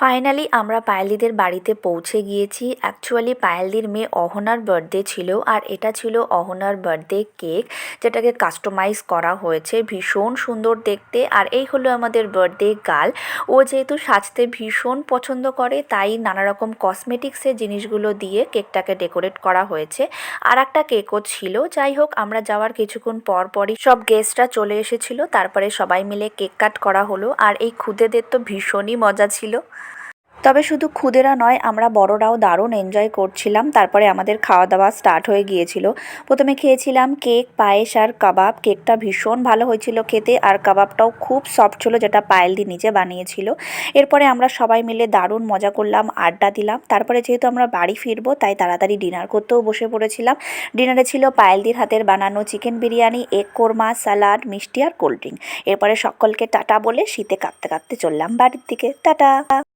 Finally আমরা পায়েলদিদের বাড়িতে পৌঁছে গিয়েছি। অ্যাকচুয়ালি পায়েলদির মেয়ে অহনার বার্থডে ছিল আর এটা ছিল অহনার বার্থডে কেক যেটাকে কাস্টমাইজ করা হয়েছে ভীষণ সুন্দর দেখতে। আর এই হলো আমাদের বার্থডে গার্ল ও যেহেতু সাজতে ভীষণ পছন্দ করে, তাই নানা রকম কসমেটিক্সের জিনিসগুলো দিয়ে কেকটাকে ডেকোরেট করা হয়েছে। আর একটা কেকও ছিল। যাই হোক, আমরা যাওয়ার কিছুক্ষণ পর পরই সব গেস্টরা চলে এসেছিল। তারপরে সবাই মিলে কেক কাট করা হলো। আর এই খুদেদের তো ভীষণই মজা ছিল। তবে শুধু খুদেরা নয়, আমরা বড়রাও দারুণ এনজয় করছিলাম। তারপরে আমাদের খাওয়া দাওয়া স্টার্ট হয়ে গিয়েছিল। প্রথমে খেয়েছিলাম কেক, পায়েস আর কাবাব। কেকটা ভীষণ ভালো হয়েছিল খেতে আর কাবাবটাও খুব সফট ছিল, যেটা পায়েলদি নিজে বানিয়েছিল। এরপরে আমরা সবাই মিলে দারুণ মজা করলাম, আড্ডা দিলাম। তারপরে যেহেতু আমরা বাড়ি ফিরবো, তাই তাড়াতাড়ি ডিনার করতেও বসে পড়েছিলাম। ডিনারে ছিল পায়েলদির হাতের বানানো chicken biryani egg korma salad মিষ্টি আর কোল্ড ড্রিঙ্ক এরপরে সকলকে টাটা বলে শীতে কাঁপতে কাঁপতে চললাম বাড়ির দিকে। টাটা!